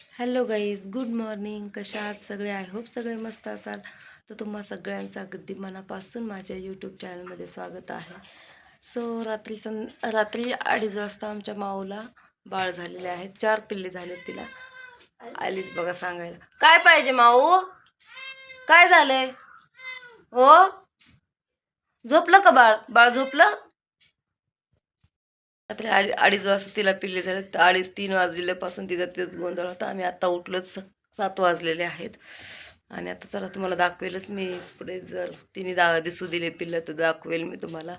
Hello guys good morning. कशा आहात सगळे? आय होप सगळे मस्त असाल. तर तुम्हा सगळ्यांचं अगदी मनापासून माझ्या यूट्यूब चॅनलमध्ये स्वागत आहे. सो रात्री सं रात्री अडीच वाजता आमच्या माऊला बाळ झालेले आहेत. चार पिल्ले झालेत तिला. आलीच बघा सांगायला. काय पाहिजे माऊ? काय झालंय? हो? झोपलं का बाळ? बाळ झोपलं? रात्री अडी अडीच वाजता तिला पिल्ले झाले तर अडीच तीन वाजलेल्यापासून तिचा तेच गोंधळ होता. आम्ही आता उठलोच स- सात वाजलेले आहेत. आणि आता चला तुम्हाला दाखवेलच मी पुढे जर तिने दा दिसू दिले पिल्लं तर दाखवेल मी तुम्हाला.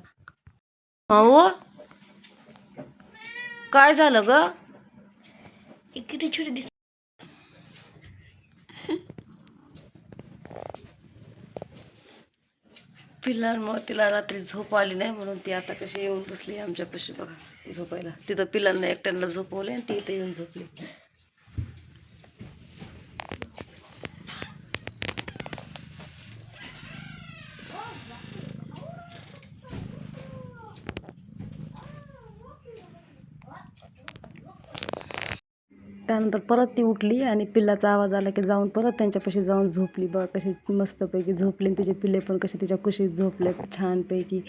हो काय झालं ग? किती छोटी दिस पिल्लांमुळे तिला रात्री झोप आली नाही म्हणून ती आता कशी येऊन बसली आमच्यापाशी बघा झोपायला. तिथं पिल्लांना एकट्यांना झोपवले आणि ती इथं येऊन झोपली. त्यानंतर परत ती उठली आणि पिल्लाचा आवाज आला की जाऊन परत त्यांच्यापाशी जाऊन झोपली. बघा कशी मस्तपैकी झोपली आणि तिचे पिल्ले पण कसे तिच्या कुशीत झोपले. छानपैकी.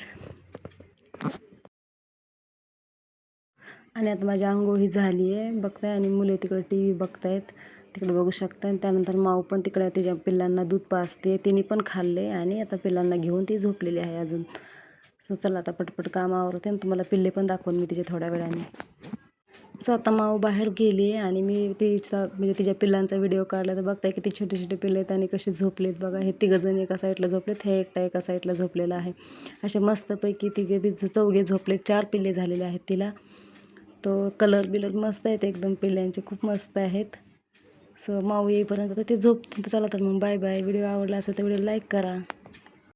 आणि आता माझी आंघोळी झाली आहे बघताय आणि मुले तिकडे टी व्ही बघतायत. तिकडे बघू शकता आणि त्यानंतर माऊ पण तिकडे तिच्या पिल्लांना दूध पाजते. तिने पण खाल्ले आणि आता पिल्लांना घेऊन ती झोपलेली आहे अजून. सो चला आता पटपट काम आवरते आणि तुम्हाला पिल्ले पण दाखवून मी तिचे थोड्या वेळाने. सो आता माऊ बाहेर गेली आहे आणि मी तिचा म्हणजे तिच्या पिल्लांचा व्हिडिओ काढला तर बघताय किती छोटे छोटे पिल्ले आहेत आणि कसे झोपलेत बघा. हे तिघंजण एका साईडला झोपलेत हे एकटा एका साईडला झोपलेला आहे. असे मस्तपैकी तिघे बी चौघे झोपलेत. चार पिल्ले झालेले आहेत तिला. तो कलर बिलर मस्त आहेत एकदम पिल्ल्यांचे खूप मस्त आहेत. सो माऊ येईपर्यंत ते झोप चला तर मग बाय बाय व्हिडिओ आवडला असेल तर व्हिडिओ लाईक करा.